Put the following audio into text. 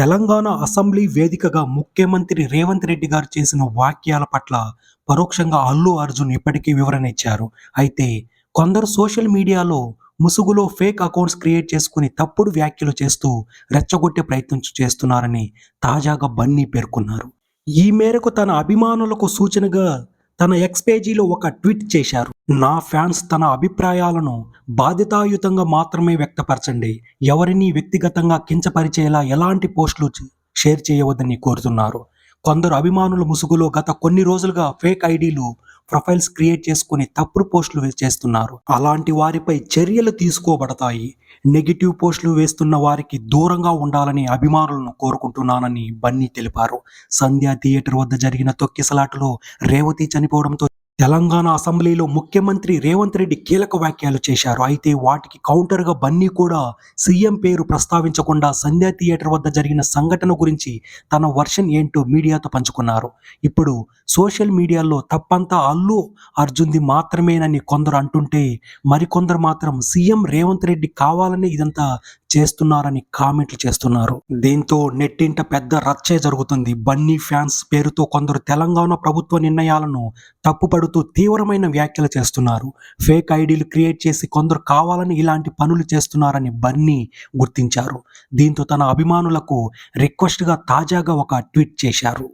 Telangana assembly వేదికగా ముఖ్యమంత్రి రేవంత్ రెడ్డి గారు చేసిన వాక్యాల పట్ల పరోక్షంగా అల్లు అర్జున్ ఇప్పటికీ వివరణ ఇచ్చారు. అయితే కొందరు సోషల్ మీడియాలో ముసుగులో ఫేక్ అకౌంట్స్ క్రియేట్ చేసుకుని తప్పుడు వ్యాఖ్యలు చేస్తూ రెచ్చగొట్టే ప్రయత్నం చేస్తున్నారని తాజాగా బన్నీ పేర్కొన్నారు. ఈ మేరకు తన అభిమానులకు సూచనగా తన ఎక్స్ పేజీలో ఒక ట్వీట్ చేశారు. నా ఫ్యాన్స్ తన అభిప్రాయాలను బాధ్యతాయుతంగా మాత్రమే వ్యక్తపరచండి. ఎవరిని వ్యక్తిగతంగా కించపరిచేలా ఎలాంటి పోస్టులు షేర్ చేయవద్దని కోరుతున్నారు. కొందరు అభిమానుల ముసుగులో గత కొన్ని రోజులుగా ఫేక్ ఐడీలు ప్రొఫైల్స్ క్రియేట్ చేసుకుని తప్పుడు పోస్టులు చేస్తున్నారు. అలాంటి వారిపై చర్యలు తీసుకోబడతాయి. నెగిటివ్ పోస్టులు వేస్తున్న వారికి దూరంగా ఉండాలని అభిమానులను కోరుకుంటున్నానని బన్నీ తెలిపారు. సంధ్యా థియేటర్ వద్ద జరిగిన తొక్కిసలాటలో రేవతి చనిపోవడంతో తెలంగాణ అసెంబ్లీలో ముఖ్యమంత్రి రేవంత్ రెడ్డి కీలక వ్యాఖ్యలు చేశారు. అయితే వాటికి కౌంటర్గా బన్నీ కూడా సీఎం పేరు ప్రస్తావించకుండా సంధ్యా థియేటర్ వద్ద జరిగిన సంఘటన గురించి తన వర్షన్ ఏంటో మీడియాతో పంచుకున్నారు. ఇప్పుడు సోషల్ మీడియాలో తప్పంతా అల్లు అర్జున్ది మాత్రమేనని కొందరు అంటుంటే మరికొందరు మాత్రం సీఎం రేవంత్ రెడ్డి కావాలని ఇదంతా చేస్తున్నారని కామెంట్లు చేస్తున్నారు. దీంతో నెట్టింట పెద్ద రచ్చే జరుగుతుంది. బన్నీ ఫ్యాన్స్ పేరుతో కొందరు తెలంగాణ ప్రభుత్వ నిర్ణయాలను తప్పుపడుతూ తీవ్రమైన వ్యాఖ్యలు చేస్తున్నారు. ఫేక్ ఐడీలు క్రియేట్ చేసి కొందరు కావాలని ఇలాంటి పనులు చేస్తున్నారని బన్నీ గుర్తించారు. దీంతో తన అభిమానులకు రిక్వెస్ట్గా తాజాగా ఒక ట్వీట్ చేశారు.